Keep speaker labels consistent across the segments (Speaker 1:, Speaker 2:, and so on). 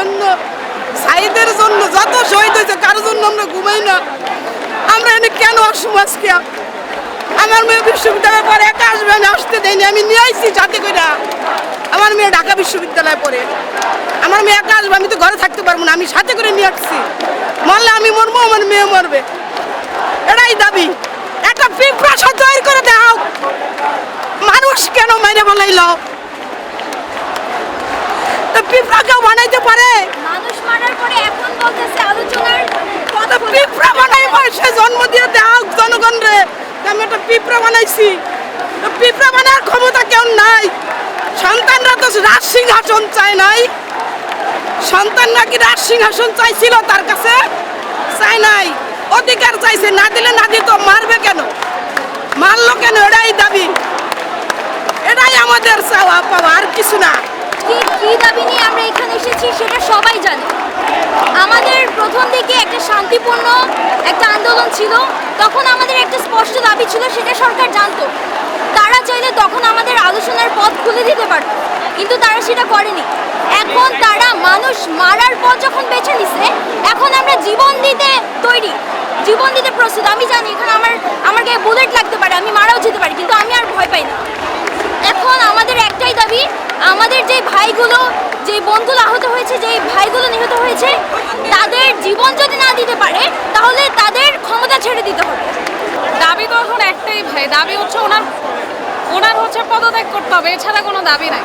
Speaker 1: জন্য, সাইদের জন্য, যত শহীদ হয়েছে কারোর জন্য আমরা ঘুমাই না? আমরা এনে কেন আসব আজকে? আমার মেয়ে বিশ্ববিদ্যালয়ে পরে একা আসবে, আমি আসতে দেয়নি আমি নিয়ে আসছি সাথে করে আমার মেয়ে ঢাকা বিশ্ববিদ্যালয়ে পড়ে। আমার মেয়ে একা আসবে, আমি তো ঘরে থাকতে পারব না, আমি সাথে করে নিয়ে আসছি। মরলে আমি মরবো, আমার মেয়ে মরবে। এটাই দাবি। একটা পিঁপড়া তৈরি করে দাও মানুষ কেন মেরে বলাইল তো পিঁপড়া কেউ বানাইতে পারে।
Speaker 2: মানুষ মারার পরে এখন বলতেছে আলোচনার
Speaker 1: তো পিঁপড়া বানাইব সে জন্ম দিয়ে দাও জনগণ রে। আমি একটা পিঁপড়া বানাইছি। তো পিঁপড়া বানার ক্ষমতা কেউ নাই। সন্তানরা তো রাজ সিংহাসন চায় নাই। সন্তান নাকি রাজ সিংহাসন চাইছিল তার কাছে? চাই নাই। অধিকার চাইছে না দিলে না দিত মারবে কেন? মারলো কেন? এটাই দাবি। এটাই আমাদের চাওয়া পাওয়া আর কিছু না।
Speaker 2: কি কি দাবি নিয়ে আমরা এখানে এসেছি সেটা সবাই জানে। আমাদের প্রথম দিকে একটা শান্তিপূর্ণ একটা আন্দোলন ছিল, তখন আমাদের একটা স্পষ্ট দাবি ছিল সেটা সরকার জানতো। তারা চাইলে তখন আমাদের আলোচনার পথ খুলে দিতে পারত, কিন্তু তারা সেটা করেনি। এখন তারা মানুষ মারার পথ যখন বেছে নিছে এখন আমরা জীবন দিতে তৈরি জীবন দিতে প্রস্তুত আমি জানি এখানে আমার আমার গায়ে বুলেট লাগতে পারে আমি মারাও যেতে পারি কিন্তু আমি আর ভয় পাই না এখন আমাদের একটাই দাবি আমাদের যে ভাইগুলো যে বোনগুলো আহত হয়েছে যে ভাইগুলো নিহত হয়েছে, তাদের জীবন যদি না দিতে পারে, তাহলে তাদের ক্ষমতা ছেড়ে দিতে হবে।
Speaker 3: দাবি তো এখন একটাই ভাই, দাবি হচ্ছে ওনার ওনার হচ্ছে পদত্যাগ করতে হবে, এছাড়া কোনো দাবি নাই।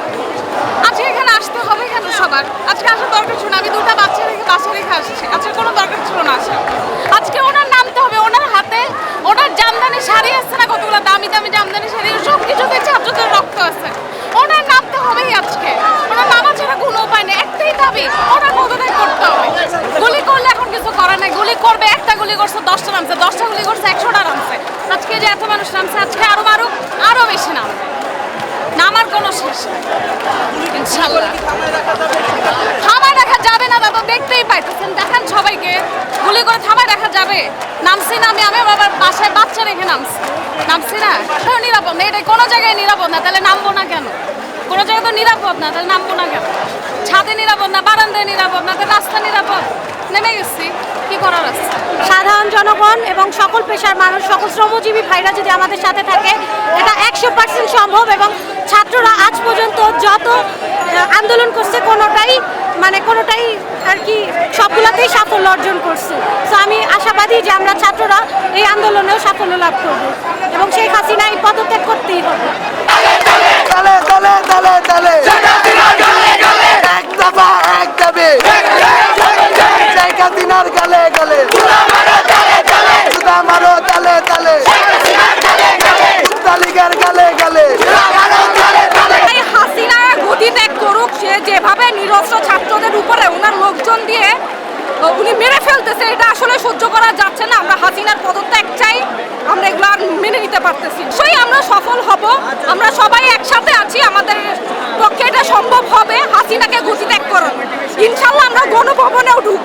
Speaker 3: আজকে এখানে আসতে হবে কেন সবার? আজকে আসার দরকার ছিল আমি দুটা বাচ্চা রেখে বাচ্চা রেখে আসছি। আজকে কোনো দরকার ছিল না আসা আজকে ওনার নামতে হবে, ওনার হাতে, ওনার জামদানি শাড়ি আসছে না কতগুলো দামি দামি জামদানি গুলি করছে, দশটা নামছে, দশটা গুলি করছে, একশোটা নামছে। আজকে যে এত মানুষ নামছে, আজকে আরও মারুক, আরও বেশি নামবে। নামার কোনো শেষ যাবে না দাদা দেখতেই পাইতেছেন, দেখেন সবাইকে। গুলি করে যাবে। নামছি আমি বাসায় বাচ্চা রেখে নামছি। নামছি না? নিরাপদ? না এটা কোনো জায়গায় নিরাপদ না, তাহলে নামবো না কেন? কোনো জায়গায় তো নিরাপদ না, তাহলে নামবো না কেন? ছাদে নিরাপদ না, বারান্দায় নিরাপদ না, তাহলে রাস্তা নিরাপদ? নেমে গেছি।
Speaker 4: জনগণ এবং সকল পেশার মানুষ, সকল শ্রমজীবী ভাইরা যদি আমাদের সাথে থাকে, এটা একশো পার্সেন্ট সম্ভব এবং ছাত্ররা আজ পর্যন্ত যত আন্দোলন করছে, কোনোটাই মানে কোনোটাই আর কি সবগুলোতেই সাফল্য অর্জন করছে। তো আমি আশাবাদী যে আমরা ছাত্ররা এই আন্দোলনেও সাফল্য লাভ করব এবং শেখ হাসিনা এই পদত্যাগ করতেই হবে
Speaker 5: তালে তালে তালে তালে এক দফা এক দাবি শেখ হাসিনার গালে গালে জুতা মারো তালে তালে তালিকার গালে গালে
Speaker 3: এই হাসিনা গতি ত্যাগ করুক সে যেভাবে নিরস্ত্র ছাত্রদের উপরে ওনার লোকজন দিয়ে ও, উনি মেরে ফেলতেছে এটা আসলে সহ্য করা যাচ্ছে না। আমরা হাসিনার পদত্যাগ চাই, আমরা এগুলো আর মেনে নিতে পারতেছি সেই আমরা সফল হব, আমরা সবাই একসাথে আছি, আমাদের পক্ষে এটা সম্ভব হবে। হাসিনাকে গতি ত্যাগ করো ইনশাল্লাহ আমরা গণভবনেও ঢুকবো।